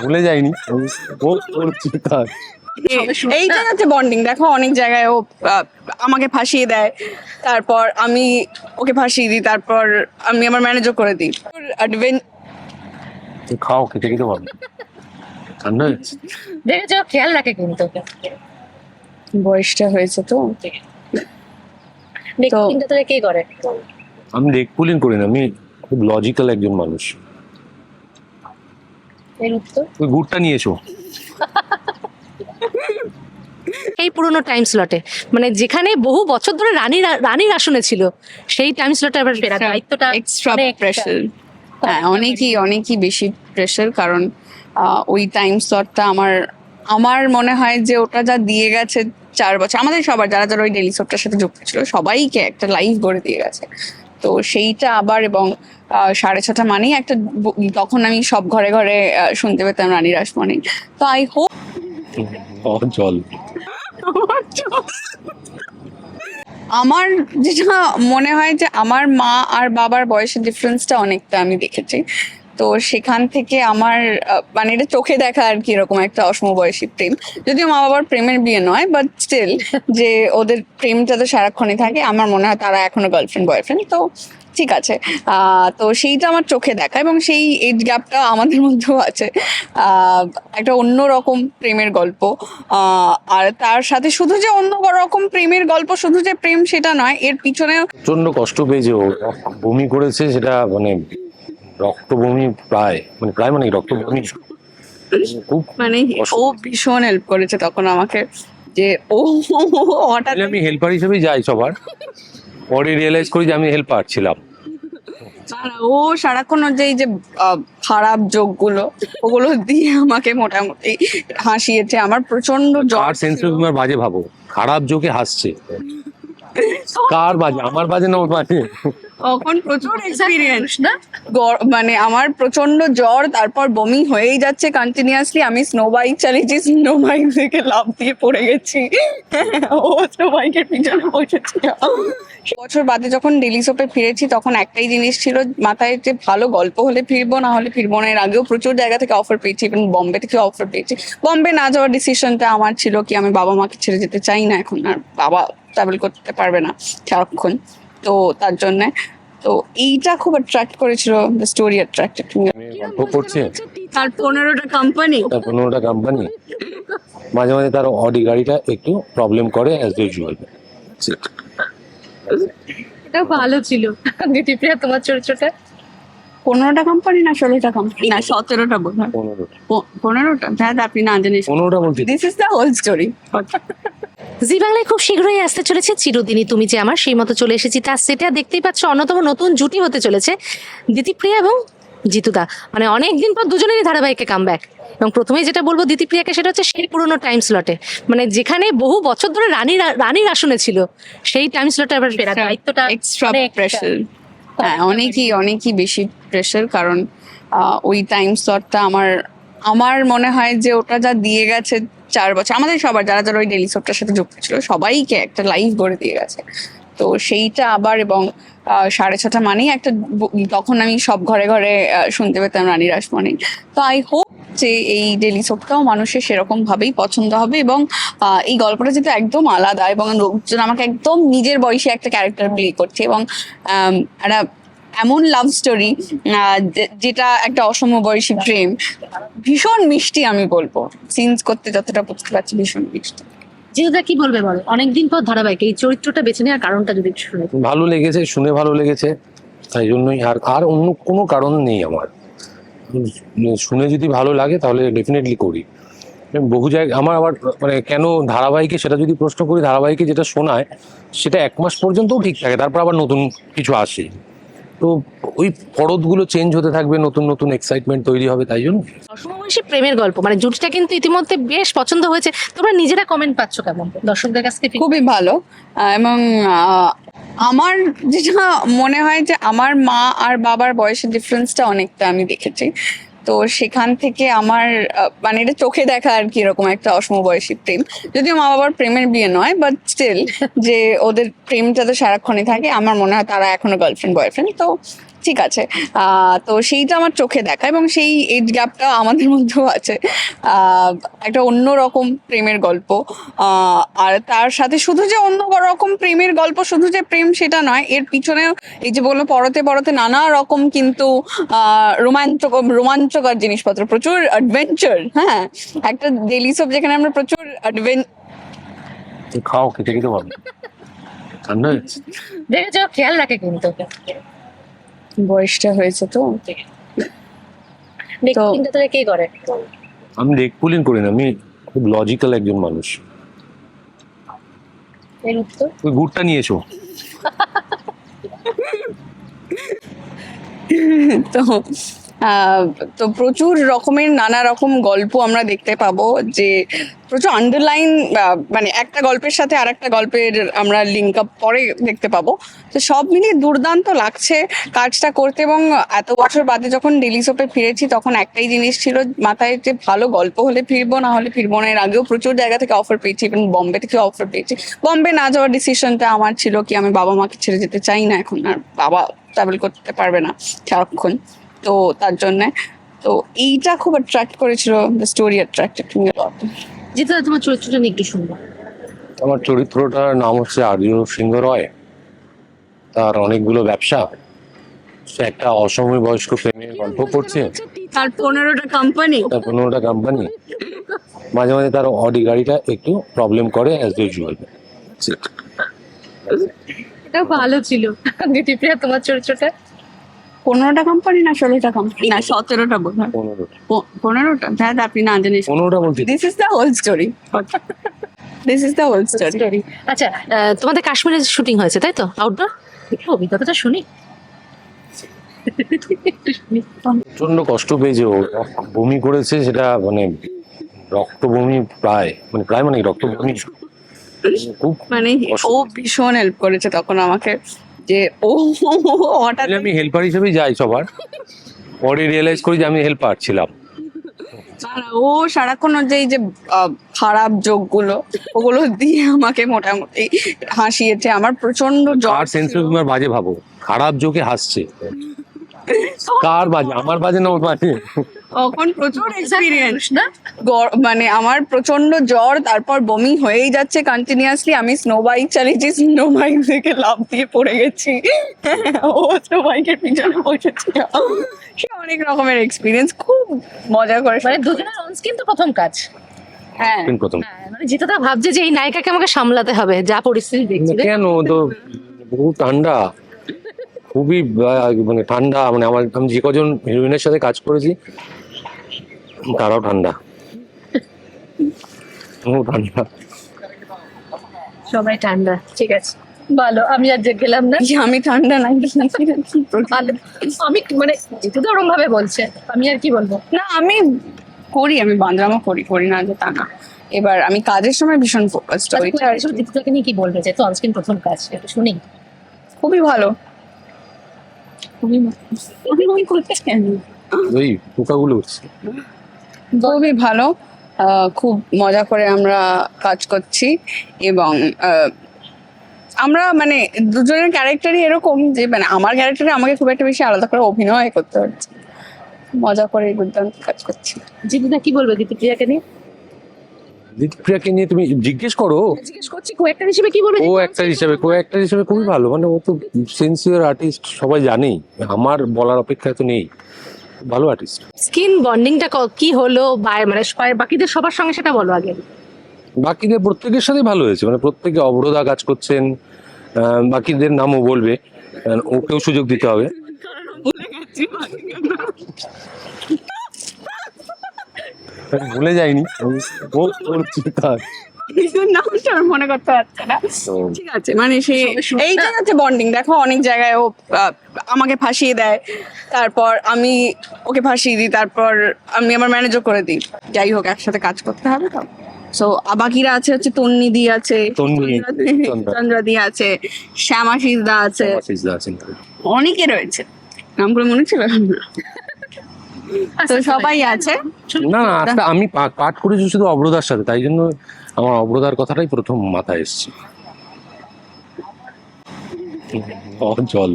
ভুলে যায়নি হচ্ছে বন্ডিং দেখো অনেক জায়গায় ও আমাকে ফাঁসিয়ে দেয়। তারপর আমি ওকে ফাঁসিয়ে দিই তারপর আমি আমার ম্যানেজও করে দিই। খাও খেতে খেতে পারবে ঠান্ডা হচ্ছে দেখেছ খেয়াল রাখে কিন্তু বয়সটা হয়েছে তো। দেখো কিন্তু তোরা কে করে? আমি লেগ পুলিং করি না আমি খুব লজিক্যাল একজন মানুষ। এর উত্তর? ওই গুড়টা নিয়েছো এই পুরোনো টাইম স্লটে মানে যেখানে বহু বছর ধরে রানীর রানীর আসনে ছিল সেই টাইম স্লটে আবার ফেরা দায়িত্বটা এক্সট্রা অনেকটা। প্রেশার হ্যাঁ অনেকই অনেকই বেশি প্রেশার কারণ আহ, ওই টাইম স্লটটা আমার আমার মনে হয় যে ওটা যা দিয়ে গেছে চার বছর আমাদের সবার যারা যারা ওই ডেলি শোটার সাথে যুক্ত ছিল সবাইকে একটা লাইফ করে দিয়ে গেছে। তো সেইটা আবার এবং সাড়ে ছটা মানেই একটা তখন আমি সব ঘরে ঘরে শুনতে পেতাম রানী রাসমণি। তো আই হোপ জল। আমার যেটা মনে হয় যে আমার মা আর বাবার বয়সের ডিফারেন্সটা অনেকটা আমি দেখেছি। তো সেখান থেকে আমার মানে এটা চোখে দেখা আর কি এরকম একটা অসমবয়সী প্রেম। যদিও মা বাবার প্রেমের বিয়ে নয় বাট স্টিল যে ওদের প্রেমটা তো সারাক্ষণই থাকে আমার মনে হয় তারা এখনও গার্লফ্রেন্ড বয়ফ্রেন্ড তো ঠিক আছে। আহ, তো সেইটা আমার চোখে দেখা এবং সেই এজ গ্যাপটা আমাদের মধ্যেও আছে। আহ, একটা অন্য রকম প্রেমের গল্প। আর তার সাথে শুধু যে অন্য রকম প্রেমের গল্প শুধু যে প্রেম সেটা নয় এর পিছনে প্রচণ্ড কষ্ট পেয়েছে ও বমি করেছে সেটা মানে রক্ত বমি প্রায় মানে প্রায় মানে কি, রক্ত খুব মানে ও ভীষণ হেল্প করেছে তখন আমাকে যে ও হঠাৎ আমি হেল্পার হিসেবেই যাই সবার। পরে রিয়েলাইজ করি যে আমি হেল্পার ছিলাম। ও সারাক্ষণ যে এই যে খারাপ যোগগুলো ওগুলো দিয়ে আমাকে মোটামুটি হাসিয়েছে। আমার প্রচণ্ড জ্বর সেন্স অফ হিউমার বাজে ভাবো? খারাপ জোকে হাসছে। কার বাজে? আমার বাজে না ওর বাজে? তখন প্রচুর এক্সপিরিয়েন্স না? মানে আমার প্রচণ্ড জ্বর তারপর বমি হয়েই যাচ্ছে কন্টিনিউয়াসলি আমি স্নো বাইক চালিয়েছি স্নো বাইক থেকে লাভ দিয়ে পড়ে গেছি। ও স্নো বাইকের পিছনে বসেছিল বছর বাদে যখন ডেলি সোপে ফিরেছি তখন একটাই জিনিস ছিল মাথায় যে ভালো গল্প হলে ফিরবো না হলে ফিরবো না। এর আগেও প্রচুর জায়গা থেকে অফার পেয়েছি এবং বম্বে থেকে অফার পেয়েছি। বম্বে না যাওয়ার ডিসিশনটা আমার ছিল কি আমি বাবা মাকে ছেড়ে যেতে চাই না এখন আর বাবা ট্রাভেল করতে পারবে না সারাক্ষণ। তো তার জন্য। তো এইটা খুব অ্যাট্রাক্ট করেছিল দ্য স্টোরি অ্যাট্রাক্টেড আমি গল্প করছে। তার পনেরোটা কোম্পানি তার পনেরোটা কোম্পানি মাঝে মাঝে তার অডি গাড়িটা একটু প্রবলেম করে অ্যাজ ইউজুয়াল এটা ভালো ছিল। দিদিপ্রিয়া তোমার চরিত্রটা? পনেরোটা কোম্পানি না ষোলোটা কোম্পানি না সতেরোটা বোধ হয় পনেরোটা। প- পনেরোটা? হ্যাঁ আপনি না জানিস পনেরোটা বলছি। This is the whole story Zee বাংলায় খুব শীঘ্রই আসতে চলেছে চিরদিনই। তুমি যে আমার সেই মতো চলে এসেছি তার সেটা দেখতেই পাচ্ছ অন্যতম নতুন জুটি হতে চলেছে দিতিপ্রিয়া এবং জিতুদা। মানে অনেকদিন পর দুজনেরই ধারাবাহিকে কামব্যাক এবং প্রথমেই যেটা বলব দিতিপ্রিয়াকে সেটা হচ্ছে সেই পুরোনো টাইম স্লটে মানে যেখানে বহু বছর ধরে রানীর রানীর আসনে ছিল সেই টাইম স্লটে আবার ফেরা দায়িত্বটা এক্সট্রা প্রেশার হ্যাঁ অনেকই অনেকই বেশি প্রেশার কারণ ওই টাইম স্লটটা আমার আমার মনে হয় যে ওটা যা দিয়ে গেছে চার বছর, আমাদের সবার যারা যারা ওই ডেলি শোটার সাথে যুক্ত ছিল, সবাইকে একটা লাইভ গড়ে দিয়ে গেছে। তো সেইটা আবার এবং সাড়ে ছটা মানেই একটা তখন আমি সব ঘরে ঘরে শুনতে পেতাম রানী রাসমণি। তো আই হোপ যে এই ডেলি সোপটাও মানুষের সেরকম ভাবেই পছন্দ হবে এবং এই গল্পটা যেটা একদম আলাদা এবং লোকজন আমাকে একদম নিজের বয়সে একটা ক্যারেক্টার প্লে করছে এবং একটা এমন লাভ স্টোরি যেটা একটা অসম বয়সী প্রেম ভীষণ মিষ্টি আমি বলব। সিনস করতে যতটা বুঝতে পারছি ভীষণ মিষ্টি। জিতুদা কি বলবে বলো? অনেকদিন পর ধারাবাহিক এই চরিত্রটা বেছে নেওয়ার কারণটা যদি একটু শুনে ভালো লেগেছে শুনে ভালো লেগেছে তাই জন্যই। আর আর অন্য কোনো কারণ নেই আমার। শুনে যদি ভালো লাগে তাহলে ডেফিনেটলি করি। বহু জায়গায় আমার আবার মানে কেন ধারাবাহিকে সেটা যদি প্রশ্ন করি ধারাবাহিকে যেটা শোনায় সেটা এক মাস পর্যন্তও ঠিক থাকে তারপর আবার নতুন কিছু আসে। তো ওই পরদগুলো চেঞ্জ হতে থাকবে নতুন নতুন এক্সাইটমেন্ট তৈরি হবে তাই জন্য। অসমবয়সী প্রেমের গল্প মানে জুটটা কিন্তু ইতিমধ্যে বেশ পছন্দ হয়েছে। তোমরা নিজেরা কমেন্ট পাচ্ছ কেমন? দর্শকদের কাছ থেকে। খুবই ভালো। এবং আমার যেটা মনে হয় যে আমার মা আর বাবার বয়সের ডিফারেন্সটা অনেকটা আমি দেখেছি। তো সেখান থেকে আমার মানে এটা চোখে দেখা আর কি এরকম একটা অসম বয়সী প্রেম। যদিও মা বাবার প্রেমের বিয়ে নয় বাট স্টিল যে ওদের প্রেমটা তো সারাক্ষণই থাকে, আমার মনে হয় তারা এখনও গার্লফ্রেন্ড বয়ফ্রেন্ড তো ঠিক আছে। আহ, তো সেইটা আমার চোখে দেখা এবং সেই এজ গ্যাপটা আমাদের মধ্যেও আছে। আহ, একটা অন্য রকম প্রেমের গল্প। আহ, আর তার সাথে শুধু যে অন্য রকম প্রেমের গল্প শুধু যে প্রেম সেটা নয় এর পিছনেও এই যে বলল পরতে পরতে নানা রকম কিন্তু আহ, রোমাঞ্চক রোমাঞ্চকর জিনিসপত্র প্রচুর অ্যাডভেঞ্চার হ্যাঁ? একটা ডেলি সব যেখানে আমরা প্রচুর অ্যাডভেন খাও খেতে খেতে পারবে। ঠান্ডা দেখে যাও খেয়াল রাখে কিন্তু। বয়সটা হয়েছে তো। মেকআপিংটা তোরা কে করে? আমি করি না আমি খুব লজিক্যাল একজন মানুষ। এর উত্তর? ওই গুড়টা নিয়ে এসো। তো তো প্রচুর রকমের নানা রকম গল্প আমরা দেখতে পাবো যে প্রচুর আন্ডারলাইন মানে একটা গল্পের সাথে আর একটা গল্পের আমরা লিঙ্ক আপ পরে দেখতে পাবো। তো সব মিলিয়ে দুর্দান্ত লাগছে কাজটা করতে এবং এত বছর বাদে যখন ডেলি সোপে ফিরেছি, তখন একটাই জিনিস ছিল মাথায় যে ভালো গল্প হলে ফিরবো, না হলে ফিরবো না। এর আগেও প্রচুর জায়গা থেকে অফার পেয়েছি এবং বম্বে থেকে অফার পেয়েছি। বম্বে না যাওয়ার ডিসিশনটা আমার ছিল কি আমি বাবা মাকে ছেড়ে যেতে চাই না এখন, আর বাবা ট্রাভেল করতে পারবে না সারাক্ষণ। তো তার জন্য। তো এইটা খুব অ্যাট্রাক্ট করেছিল the story attracted me lot যেটা তোমার চরিত্রটা নিয়ে একটু শুনব। আমার চরিত্রটার নাম হচ্ছে আর্য সিংহ রয় তার অনেকগুলো ব্যবসা। সে একটা অসময় বয়স্ক প্রেমের গল্প করছে। তার পনেরোটা কোম্পানি তার পনেরোটা কোম্পানি মাঝে মাঝে তার অডি গাড়িটা একটু প্রবলেম করে অ্যাজ ইউজুয়াল এটাও ভালো ছিল। দিদিপ্রিয়া তোমার চরিত্রটা? পনেরোটা কোম্পানি না ষোলোটা কোম্পানি না সতেরোটা বোধ হয় পনেরোটা? হ্যাঁ আপনি না জানিস পনেরোটা বলছি। This is the whole story this is the whole story আচ্ছা আহ, তোমাদের কাশ্মীরে শুটিং হয়েছে তাই তো? আউটডোর একটু অভিজ্ঞতাটা শুনি। প্রচণ্ড কষ্ট পেয়েছে ও বমি করেছে সেটা মানে রক্ত বমি প্রায় মানে প্রায় মানে রক্ত বমি খুব মানে ও ভীষণ হেল্প করেছে তখন আমাকে। যে ও হঠাৎ আমি হেল্পার হিসেবেই যাই সবার। পরে রিয়েলাইজ করি যে আমি হেল্পার ছিলাম। ও সারাক্ষণ যে এই যে খারাপ যোগগুলো ওগুলো দিয়ে আমাকে মোটামুটি হাসিয়েছে। আমার প্রচণ্ড জ্বর সেন্স বাজে ভাবো। খারাপ জোকে হাসছে। কার বাজে? আমার বাজে না ওর বাজে? তখন প্রচুর এক্সপিরিয়েন্স না? মানে আমার প্রচণ্ড জ্বর তারপর বমি হয়েই যাচ্ছে কন্টিনিউয়াসলি আমি স্নো বাইক চালিয়েছি স্নো বাইক থেকে লাভ দিয়ে পড়ে গেছি। ও স্নো বাইকের পিছনে বসেছিল। সে অনেক রকমের এক্সপিরিয়েন্স খুব মজা করে মানে দুজনের অন তো প্রথম কাজ। হ্যাঁ। প্রথম। হ্যাঁ, মানে জিতুদা ভাবছে যে এই নায়িকাকে আমাকে সামলাতে হবে যা পরিস্থিতি দেখছি। কেন? তো বহু ঠান্ডা। খুবই মানে ঠান্ডা মানে আমার আমি যে কজন হিরোইনের সাথে কাজ করেছি তারাও ঠান্ডা। ও ঠান্ডা। সবাই ঠান্ডা ঠিক আছে। ভালো আমি আর যে গেলাম না। যে আমি ঠান্ডা নাই আমি মানে জিতুদা ওরম ভাবে বলছে আমি আর কি বলব? না আমি করি আমি বান্দরামো করি করি না যে তা না। এবার আমি কাজের সময় ভীষণ ফোকাসড ওইটা আর কি। নিয়ে কি বলবে? যে তো অনস্ক্রিন প্রথম কাজ একটু শুনি। খুবই ভালো। খুবই ভালো ওই পোকাগুলো উঠছে। খুবই ভালো খুব মজা করে আমরা কাজ করছি এবং আমরা মানে দুজনের ক্যারেক্টারই এরকম যে মানে আমার ক্যারেক্টারে আমাকে খুব একটা বেশি আলাদা করে অভিনয় করতে হচ্ছে। মজা করে দুর্দান্ত কাজ করছি। জিতুদা কি বলবে দিতিপ্রিয়াকে নিয়ে? দিদিপ্রিয়াকে নিয়ে তুমি জিজ্ঞেস করো। জিজ্ঞেস করছি কো হিসেবে কি বলবে ও একটা হিসাবে কো একটা হিসাবে খুবই ভালো মানে ও তো সিনসিয়ার আর্টিস্ট সবাই জানেই। আমার বলার অপেক্ষা তো নেই। ভালো আর্টিস্ট স্কিন বন্ডিংটা কি হলো বা মানে বাকিদের সবার সঙ্গে সেটা বলো আগে। বাকিদের প্রত্যেকের সাথে ভালো হয়েছে মানে প্রত্যেকে অবরোধা কাজ করছেন বাকিদের নামও বলবে ওকেও সুযোগ দিতে হবে। আমি ভুলে যাইনি। ও করছি কাজ নামটা মনে করতে পারছে না। ঠিক আছে মানে সে এইটাই হচ্ছে বন্ডিং দেখো অনেক জায়গায় ও আহ, আমাকে ফাঁসিয়ে দেয়। তারপর আমি ওকে ফাঁসিয়ে দিই তারপর আমি আমার ম্যানেজও করে দিই। যাই হোক একসাথে কাজ করতে হবে তো। সো বাকিরা আছে হচ্ছে তন্নিদি আছে তন্নি, চন্দ্রাদি- চন্দ্রা। চন্দ্রাদি আছে শ্যামাশিসদা আছে। আশিসদা অনেকে রয়েছে। নামগুলো মনে ছিল? না। তো সবাই আছে? না না আজকে আমি পাঠ করেছি শুধু অবরোধার সাথে তাই জন্য আমার অবরোধার কথাটাই প্রথম মাথায় এসছে। জল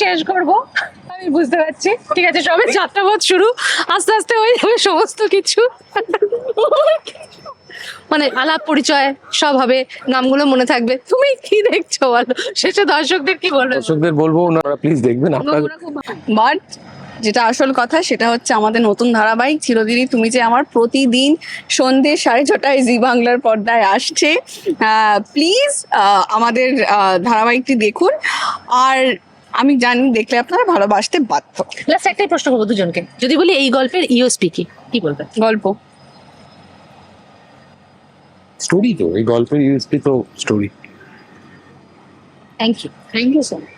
শেষ করব। আমি বুঝতে পারছি। ঠিক আছে সবে যাত্রাপথ শুরু। আস্তে আস্তে হয়ে যাবে সমস্ত কিছু। মানে আলাপ পরিচয় সব হবে নামগুলো মনে থাকবে। তুমি কি দেখছ বলো? শেষে দর্শকদের কি বলবে? দর্শকদের বলব ওনারা প্লিজ দেখবেন আপনার বাট যেটা আসল কথা সেটা হচ্ছে আমাদের নতুন ধারাবাহিক চিরদিনই তুমি যে আমার প্রতিদিন সন্ধে সাড়ে ছটায় জি বাংলার পর্দায় আসছে প্লিজ আমাদের আহ, ধারাবাহিকটি দেখুন। আর আমি জানি দেখলে আপনারা ভালোবাসতে বাধ্য। লাস্ট একটাই প্রশ্ন করব দুজনকে। যদি বলি এই গল্পের ইউএসপি কি? কি বলবে গল্প। স্টোরি তো এই গল্পের ইউএসপি তো story thank you thank you so much